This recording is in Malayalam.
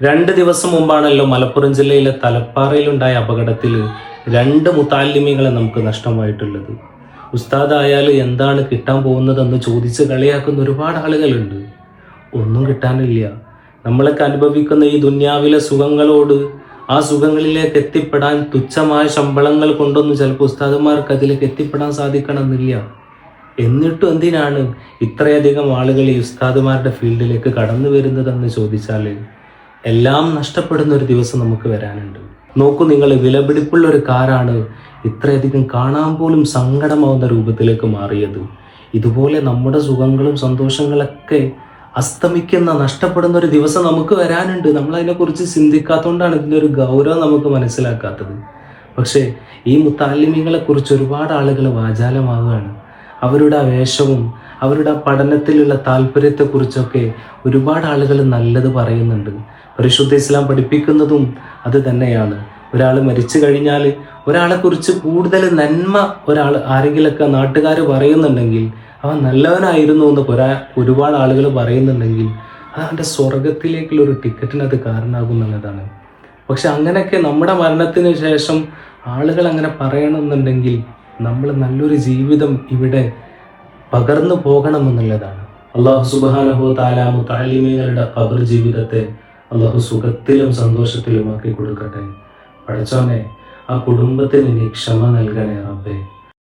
രണ്ട് ദിവസം മുമ്പാണല്ലോ മലപ്പുറം ജില്ലയിലെ തലപ്പാറയിലുണ്ടായ അപകടത്തിൽ രണ്ട് മുത്താലിമികളെ നമുക്ക് നഷ്ടമായിട്ടുള്ളത്. ഉസ്താദായാലും എന്താണ് കിട്ടാൻ പോകുന്നതെന്ന് ചോദിച്ച് കളിയാക്കുന്ന ഒരുപാട് ആളുകളുണ്ട്. ഒന്നും കിട്ടാനില്ല. നമ്മളൊക്കെ അനുഭവിക്കുന്ന ഈ ദുന്യാവിലെ സുഖങ്ങളോട് ആ സുഖങ്ങളിലേക്ക് എത്തിപ്പെടാൻ തുച്ഛമായ ശമ്പളങ്ങൾ കൊണ്ടൊന്നും ചിലപ്പോൾ ഉസ്താദന്മാർക്ക് അതിലേക്ക് എത്തിപ്പെടാൻ സാധിക്കണമെന്നില്ല. എന്നിട്ടും എന്തിനാണ് ഇത്രയധികം ആളുകൾ ഈ ഉസ്താദുമാരുടെ ഫീൽഡിലേക്ക് കടന്നു വരുന്നതെന്ന് ചോദിച്ചാൽ എല്ലാം നഷ്ടപ്പെടുന്ന ഒരു ദിവസം നമുക്ക് വരാനുണ്ട്. നോക്കൂ നിങ്ങൾ വിലപിടിപ്പുള്ള ഒരു കാറാണ് ഇത്രയധികം കാണാൻ പോലും സങ്കടമാവുന്ന രൂപത്തിലേക്ക് മാറിയത്. ഇതുപോലെ നമ്മുടെ സുഖങ്ങളും സന്തോഷങ്ങളൊക്കെ അസ്തമിക്കുന്ന നഷ്ടപ്പെടുന്ന ഒരു ദിവസം നമുക്ക് വരാനുണ്ട്. നമ്മൾ അതിനെക്കുറിച്ച് ചിന്തിക്കാത്തതുകൊണ്ടാണ് ഇതിന്റെ ഒരു ഗൗരവം നമുക്ക് മനസ്സിലാക്കാത്തത്. പക്ഷേ ഈ മുത്താലിമ്യങ്ങളെ കുറിച്ച് ഒരുപാട് ആളുകൾ വാചാലമാവുകയാണ്. അവരുടെ ആ വേഷവും അവരുടെ പഠനത്തിലുള്ള താല്പര്യത്തെക്കുറിച്ചൊക്കെ ഒരുപാട് ആളുകൾ നല്ലത് പറയുന്നുണ്ട്. പരിശുദ്ധ ഇസ്ലാം പഠിപ്പിക്കുന്നതും അത് തന്നെയാണ്. ഒരാൾ മരിച്ചു കഴിഞ്ഞാൽ ഒരാളെക്കുറിച്ച് കൂടുതൽ നന്മ ഒരാൾ ആരെങ്കിലൊക്കെ നാട്ടുകാർ പറയുന്നുണ്ടെങ്കിൽ അവൻ നല്ലവനായിരുന്നു എന്ന് ഒരാ ഒരുപാട് ആളുകൾ പറയുന്നുണ്ടെങ്കിൽ അത് അവന്റെ സ്വർഗത്തിലേക്കുള്ള ഒരു ടിക്കറ്റിന് അത് കാരണമാകും എന്നതാണ്. പക്ഷെ അങ്ങനെയൊക്കെ നമ്മുടെ മരണത്തിന് ശേഷം ആളുകൾ അങ്ങനെ പറയണമെന്നുണ്ടെങ്കിൽ നമ്മൾ നല്ലൊരു ജീവിതം ഇവിടെ പകർന്നു പോകണമെന്നുള്ളതാണ്. അള്ളാഹു സുബാനഹു താലാമു താലിമീങ്ങളുടെ പകർ ജീവിതത്തെ അള്ളാഹു സുഖത്തിലും സന്തോഷത്തിലും ആക്കി കൊടുക്കട്ടെ. പഠിച്ചോനെ ആ കുടുംബത്തിന് നീ ക്ഷമ നൽകണേ റബ്ബേ.